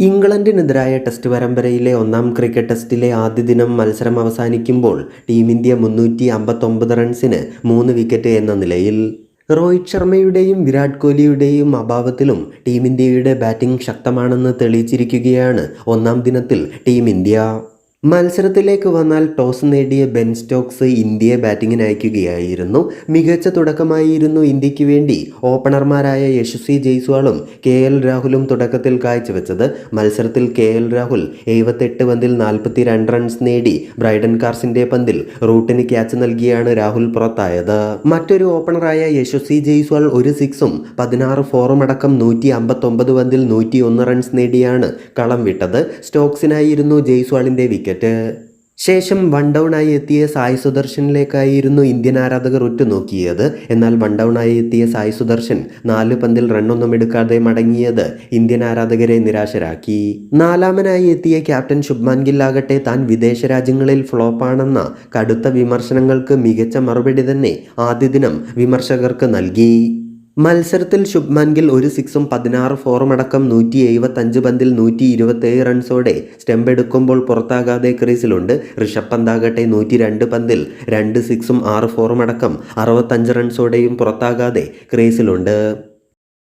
ഇംഗ്ലണ്ടിനെതിരായ ടെസ്റ്റ് പരമ്പരയിലെ ഒന്നാം ക്രിക്കറ്റ് ടെസ്റ്റിലെ ആദ്യ ദിനം മത്സരം അവസാനിക്കുമ്പോൾ ടീം ഇന്ത്യ മുന്നൂറ്റി അമ്പത്തൊമ്പത് റൺസിന് മൂന്ന് വിക്കറ്റ് എന്ന നിലയിൽ രോഹിത് ശർമ്മയുടെയും വിരാട് കോഹ്ലിയുടെയും അഭാവത്തിലും ടീം ഇന്ത്യയുടെ ബാറ്റിംഗ് ശക്തമാണെന്ന് തെളിയിച്ചിരിക്കുകയാണ് ഒന്നാം ദിനത്തിൽ ടീം ഇന്ത്യ. മത്സരത്തിലേക്ക് വന്നാൽ ടോസ് നേടിയ ബെൻ സ്റ്റോക്സ് ഇന്ത്യയെ ബാറ്റിങ്ങിന് അയക്കുകയായിരുന്നു. മികച്ച തുടക്കമായിരുന്നു ഇന്ത്യയ്ക്ക് വേണ്ടി. ഓപ്പണർമാരായ യശസ്വി ജയ്സ്വാളും കെ എൽ രാഹുലും തുടക്കത്തിൽ കാഴ്ചവെച്ചത്. മത്സരത്തിൽ കെ എൽ രാഹുൽ എഴുപത്തെട്ട് പന്തിൽ നാൽപ്പത്തി രണ്ട് റൺസ് നേടി. ബ്രൈഡൻ കാർസിന്റെ പന്തിൽ റൂട്ടിന് ക്യാച്ച് നൽകിയാണ് രാഹുൽ പുറത്തായത്. മറ്റൊരു ഓപ്പണറായ യശസ്വി ജയ്സ്വാൾ ഒരു സിക്സും പതിനാറ് ഫോറും അടക്കം നൂറ്റി അമ്പത്തൊമ്പത് പന്തിൽ നൂറ്റി ഒന്ന് റൺസ് നേടിയാണ് കളം വിട്ടത് സ്റ്റോക്സിനായിരുന്നു ജയ്സ്വാളിന്റെ വിക്കറ്റ് ശേഷം വൺ ഡൗൺ ആയി എത്തിയ സായ് സുദർശനിലേക്കായിരുന്നു ഇന്ത്യൻ ആരാധകർ ഉറ്റുനോക്കിയത്. എന്നാൽ വൺ ഡൗൺ ആയി എത്തിയ സായ് സുദർശൻ നാല് പന്തിൽ റണ്ണൊന്നും എടുക്കാതെ മടങ്ങിയത് ഇന്ത്യൻ ആരാധകരെ നിരാശരാക്കി. നാലാമനായി എത്തിയ ക്യാപ്റ്റൻ ശുഭ്മാൻ ഗില്ലാകട്ടെ താൻ വിദേശ രാജ്യങ്ങളിൽ ഫ്ലോപ്പാണെന്ന കടുത്ത വിമർശനങ്ങൾക്ക് മികച്ച മറുപടി തന്നെ ആദ്യ ദിനം വിമർശകർക്ക് നൽകി. മത്സരത്തിൽ ശുഭ്മാൻ ഗിൽ ഒരു സിക്സും പതിനാറ് ഫോറും അടക്കം നൂറ്റി എഴുപത്തഞ്ച് പന്തിൽ നൂറ്റി ഇരുപത്തേഴ് റൺസോടെ സ്റ്റെമ്പ് എടുക്കുമ്പോൾ പുറത്താകാതെ ക്രീസിലുണ്ട്. ഋഷഭ് പന്താകട്ടെ നൂറ്റി രണ്ട് പന്തിൽ രണ്ട് സിക്സും ആറ് ഫോറും അടക്കം അറുപത്തഞ്ച് റൺസോടെയും പുറത്താകാതെ ക്രീസിലുണ്ട്.